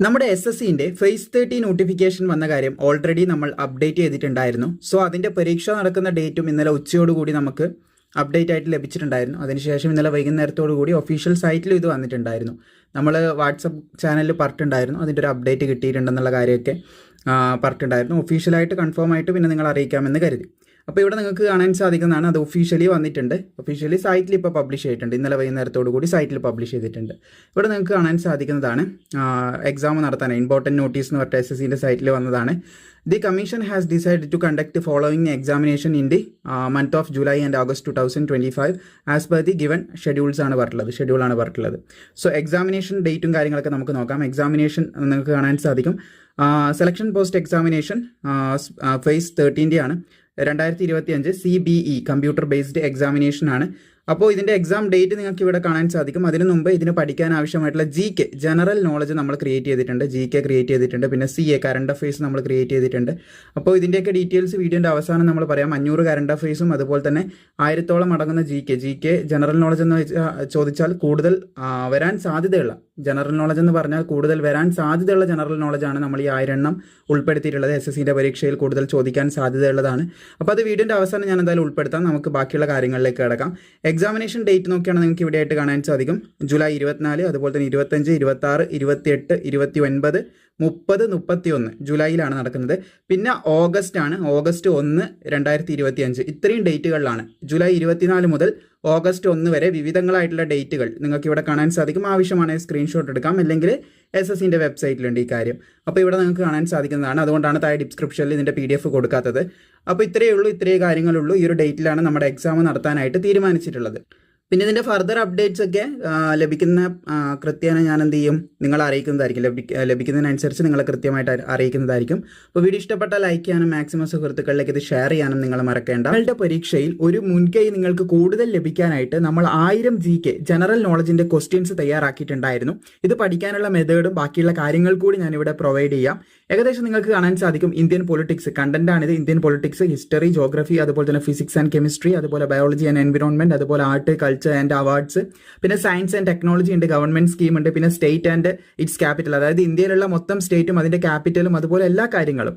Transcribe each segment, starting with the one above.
നമ്മുടെ S S സിന്റെ phase thirty notification വന്ന കാര്യം ഓൾറെഡി നമ്മൾ അപ്ഡേറ്റ് ചെയ്തിട്ടുണ്ടായിരുന്നു. സോ അതിന്റെ പരീക്ഷ നടക്കുന്ന ഡേറ്റും ഇന്നലെ ഉച്ചയോടുകൂടി നമുക്ക് അപ്ഡേറ്റ് ആയിട്ട് ലഭിച്ചിട്ടുണ്ടായിരുന്നു. അതിനുശേഷം ഇന്നലെ വൈകുന്നേരത്തോടു കൂടി ഒഫീഷ്യൽ സൈറ്റിലും ഇത് വന്നിട്ടുണ്ടായിരുന്നു. നമ്മൾ വാട്സപ്പ് ചാനലിൽ പറഞ്ഞിട്ടുണ്ടായിരുന്നു. അതിന്റെ ഒരു അപ്ഡേറ്റ് കിട്ടിയിട്ടുണ്ടെന്നുള്ള കാര്യമൊക്കെ പറഞ്ഞിട്ടുണ്ടായിരുന്നു. ഒഫീഷ്യലായിട്ട് കൺഫേം ആയിട്ട് പിന്നെ നിങ്ങൾ അറിയിക്കാമെന്ന് കരുതി. അപ്പോൾ ഇവിടെ നിങ്ങൾക്ക് കാണാൻ സാധിക്കുന്നതാണ് അത് ഒഫീഷ്യലി വന്നിട്ടുണ്ട്. ഒഫീഷ്യലി സൈറ്റിൽ ഇപ്പോൾ പബ്ലിഷ് ചെയ്തിട്ടുണ്ട്. ഇന്നലെ വൈകുന്നേരത്തോടു കൂടി സൈറ്റിൽ പബ്ലിഷ് ചെയ്തിട്ടുണ്ട്. ഇവിടെ നിങ്ങൾക്ക് കാണാൻ സാധിക്കുന്നതാണ് എക്സാം നടത്താൻ ഇമ്പോർട്ടന്റ് നോട്ടീസ് എന്ന് പറഞ്ഞ എസ് എസ് സിന്റെ സൈറ്റിൽ വന്നതാണ്. The commission has decide to conduct following examination in the month of July and August two thousand twenty five as per the given schedules ആണ് പറഞ്ഞിട്ടുള്ളത്. ഷെഡ്യൂളാണ് പറഞ്ഞിട്ടുള്ളത്. സോ എക്സാമിനേഷൻ ഡേറ്റും കാര്യങ്ങളൊക്കെ നമുക്ക് നോക്കാം. എക്സാമിനേഷൻ നിങ്ങൾക്ക് കാണാൻ സാധിക്കും. സെലക്ഷൻ പോസ്റ്റ് എക്സാമിനേഷൻ ഫേസ് തേർട്ടീന്റെ ആണ് രണ്ടായിരത്തി ഇരുപത്തി അഞ്ച് C B E computer based examination ആണ്. അപ്പോൾ ഇതിന്റെ എക്സാം ഡേറ്റ് നിങ്ങൾക്ക് ഇവിടെ കാണാൻ സാധിക്കും. അതിനു മുമ്പ് ഇതിന് പഠിക്കാൻ ആവശ്യമായിട്ടുള്ള ജി കെ ജനറൽ നോളജ് നമ്മൾ ക്രിയേറ്റ് ചെയ്തിട്ടുണ്ട്. ജി കെ ക്രിയേറ്റ് ചെയ്തിട്ടുണ്ട്. പിന്നെ സി എ കറണ്ട് അഫയേഴ്സ് നമ്മൾ ക്രിയേറ്റ് ചെയ്തിട്ടുണ്ട്. അപ്പോൾ ഇതിന്റെയൊക്കെ ഡീറ്റെയിൽസ് വീഡിയോന്റെ അവസാനം നമ്മൾ പറയാം. അഞ്ഞൂറ് കറണ്ട് അഫയേഴ്സും അതുപോലെ തന്നെ ആയിരത്തോളം അടങ്ങുന്ന G K G K general knowledge എന്ന് ചോദിച്ചാൽ കൂടുതൽ വരാൻ സാധ്യതയുള്ള ജനറൽ നോളജ് എന്ന് പറഞ്ഞാൽ കൂടുതൽ വരാൻ സാധ്യതയുള്ള ജനറൽ നോളജാണ് നമ്മൾ ഈ ആയിരെണ്ണം ഉൾപ്പെടുത്തിയിട്ടുള്ളത് എസ് എസ് പരീക്ഷയിൽ കൂടുതൽ ചോദിക്കാൻ സാധ്യതയുള്ളതാണ്. അപ്പോൾ അത് വീഡിയോന്റെ അവസാനം ഞാൻ എന്തായാലും ഉൾപ്പെടുത്താം. നമുക്ക് ബാക്കിയുള്ള കാര്യങ്ങളിലേക്ക് കിടക്കാം. എക്സാമിനേഷൻ ഡേറ്റ് നോക്കിയാണ് നിങ്ങൾക്ക് ഇവിടെ ആയിട്ട് കാണാൻ സാധിക്കും. ജൂലൈ ഇരുപത്തിനാല് അതുപോലെ തന്നെ ഇരുപത്തഞ്ച് ഇരുപത്താറ് ഇരുപത്തിയെട്ട് ഇരുപത്തി ഒൻപത് മുപ്പത് മുപ്പത്തി ഒന്ന് ജൂലൈയിലാണ് നടക്കുന്നത്. പിന്നെ ഓഗസ്റ്റ് ആണ് ഓഗസ്റ്റ് ഒന്ന് രണ്ടായിരത്തി ഇരുപത്തി അഞ്ച് ഇത്രയും ഡേറ്റുകളിലാണ്. ജൂലൈ ഇരുപത്തിനാല് മുതൽ ഓഗസ്റ്റ് ഒന്ന് വരെ വിവിധങ്ങളായിട്ടുള്ള ഡേറ്റുകൾ നിങ്ങൾക്ക് ഇവിടെ കാണാൻ സാധിക്കും. ആവശ്യമാണെങ്കിൽ സ്ക്രീൻഷോട്ട് എടുക്കാം. അല്ലെങ്കിൽ എസ് എസ് സിന്റെ വെബ്സൈറ്റിലുണ്ട് ഈ കാര്യം. അപ്പോൾ ഇവിടെ നിങ്ങൾക്ക് കാണാൻ സാധിക്കുന്നതാണ്. അതുകൊണ്ടാണ് താഴെ ഡിസ്ക്രിപ്ഷനിൽ ഇതിന്റെ പി ഡി എഫ് കൊടുക്കാത്തത്. അപ്പോൾ ഇത്രയേ ഉള്ളൂ. ഇത്രയേ കാര്യങ്ങളുള്ളൂ. ഈ ഒരു ഡേറ്റിലാണ് നമ്മുടെ എക്സാം നടത്താനായിട്ട് തീരുമാനിച്ചിട്ടുള്ളത്. പിന്നെ ഇതിന്റെ ഫർദർ അപ്ഡേറ്റ്സ് ഒക്കെ ലഭിക്കുന്ന കൃത്യേന ഞാൻ എന്ത് ചെയ്യും? നിങ്ങളെ അറിയിക്കുന്നതായിരിക്കും. ലഭിക്ക ലഭിക്കുന്നതിനനുസരിച്ച് നിങ്ങൾ കൃത്യമായിട്ട് അറിയിക്കുന്നതായിരിക്കും. അപ്പോൾ വീഡിയോ ഇഷ്ടപ്പെട്ട ലൈക്ക് ചെയ്യാനും മാക്സിമം സുഹൃത്തുക്കളിലേക്ക് ഇത് ഷെയർ ചെയ്യാനും നിങ്ങൾ മറക്കേണ്ട. നിങ്ങളുടെ പരീക്ഷയിൽ ഒരു മുൻകൈ നിങ്ങൾക്ക് കൂടുതൽ ലഭിക്കാനായിട്ട് നമ്മൾ ആയിരം ജി കെ ജനറൽ നോളജിന്റെ ക്വസ്റ്റ്യൻസ് തയ്യാറാക്കിയിട്ടുണ്ടായിരുന്നു. ഇത് പഠിക്കാനുള്ള മെത്തേഡും ബാക്കിയുള്ള കാര്യങ്ങൾ കൂടി ഞാനിവിടെ പ്രൊവൈഡ് ചെയ്യാം. ഏകദേശം നിങ്ങൾക്ക് കാണാൻ സാധിക്കും. ഇന്ത്യൻ പൊളിറ്റിക്സ് കണ്ടന്റ് ആണിത്. ഇന്ത്യൻ പൊളിറ്റിക്സ് ഹിസ്റ്ററി ജോഗ്രഫി അതുപോലെ തന്നെ ഫിസിക്സ് ആൻഡ് കെമിസ്ട്രി അതുപോലെ ബയോളജി ആൻഡ് എൻവിറോൺമെന്റ് അതുപോലെ ആർട്ട് കൾച്ചർ ആൻഡ് അവാർഡ്സ് പിന്നെ സയൻസ് ആൻഡ് ടെക്നോളജി ഉണ്ട് ഗവൺമെന്റ് സ്കീം ഉണ്ട് പിന്നെ സ്റ്റേറ്റ് ആൻഡ് ഇറ്റ്സ് ക്യാപിറ്റൽ അതായത് ഇന്ത്യയിലുള്ള മൊത്തം സ്റ്റേറ്റും അതിന്റെ ക്യാപിറ്റലും അതുപോലെ എല്ലാ കാര്യങ്ങളും.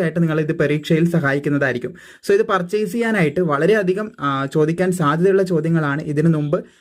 തീർച്ചയായിട്ടും നിങ്ങൾ ഇത് പരീക്ഷയിൽ സഹായിക്കുന്നതായിരിക്കും. സോ ഇത് പർച്ചേസ് ചെയ്യാനായിട്ട് വളരെയധികം ചോദിക്കാൻ സാധ്യതയുള്ള ചോദ്യങ്ങളാണ് ഇതിനു മുമ്പ്